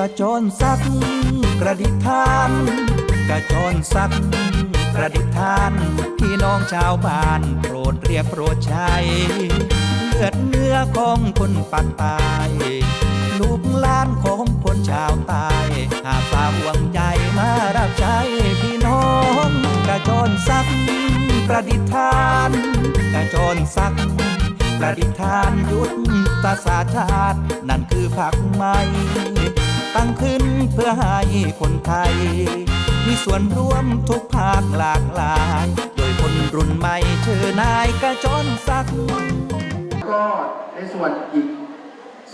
ระจนซักกระดิษฐานกระจนซักกระดิษฐานพี่น้องชาวบ้านโปรดเรียกโปรดใช้เลือดเนื้อของคนปากตายลูกหล้านของคนชาวใตายหากฝากหวังใจมารับใช้พี่น้องกระจนซักประดิษฐานกระจนซักประดิษฐานยุทธศาสตร์ชาตินั่นคือผักใหม่ ตั้งขึ้นเพื่อให้คนไทย มีส่วนร่วมทุกภาคหลากหลาย โดยคนรุ่นใหม่ชื่อนายกระจรศักก็ในส่วนอีก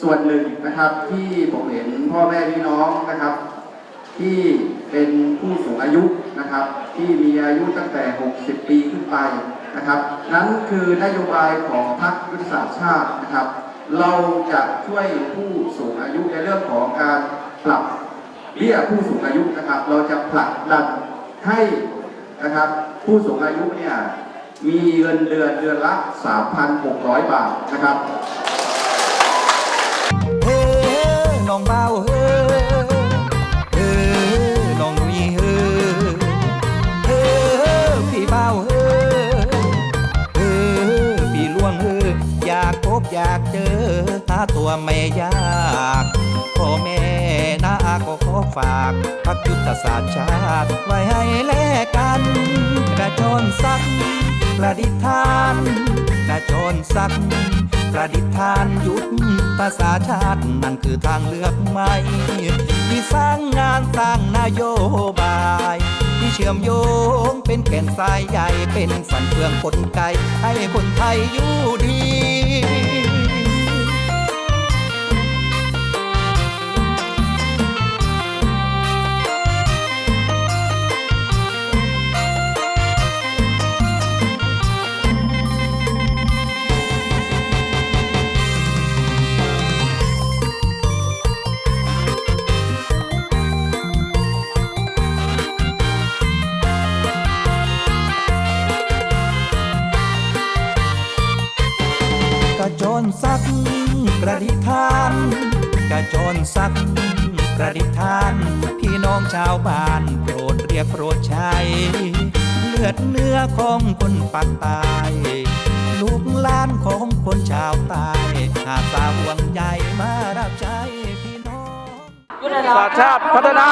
ส่วนหนึ่งนะครับ ที่ผมเห็นพ่อแม่พี่น้องนะครับ ที่เป็นผู้สูงอายุนะครับ ที่มีอายุตั้งแต่ 60 ปีขึ้นไปนะครับ นั้นคือนโยบายของพรรคยุทธศาสตร์ชาตินะครับ เราจะช่วยผู้สูงอายุในเรื่องของการ เบี้ยผู้สูงอายุนะครับ เราจะผลักดันให้นะครับ ผู้สูงอายุเนี่ยมีเงินเดือนเดือนละ 3,600 บาทนะครับเฮ้น้องเบาเฮ้เฮ้น้องนุยเฮ้เฮ้พี่เบาเฮ้เฮ้พี่ล่วงเฮ้อยากพบอยากเจอหาตัวไม่ยากพ่อแม่ ฝากพักยุทธศาสตร์ชาติ ไว้ให้แลกกันกระโจนสักประดิษฐานกระโจนสักประดิษฐานยุทธภาษาชาตินั่นคือทางเลือกใหม่ที่สร้างงานสร้างนโยบายที่เชื่อมโยงเป็นแก่นสายใหญ่เป็นฝันเฟืองคนไกให้คนไทยอยู่ดี ระโจนซักกระดิษฐานกระโจนซักกระดิษฐาน พี่น้องชาวบ้านโปรดเรียกโปรดใช้เลือดเนื้อของคนปากใตายลูกหลานของคนชาวใตายหากตาห่วงใยมารับใช้พี่น้องศาสตร์ชาติพัฒนา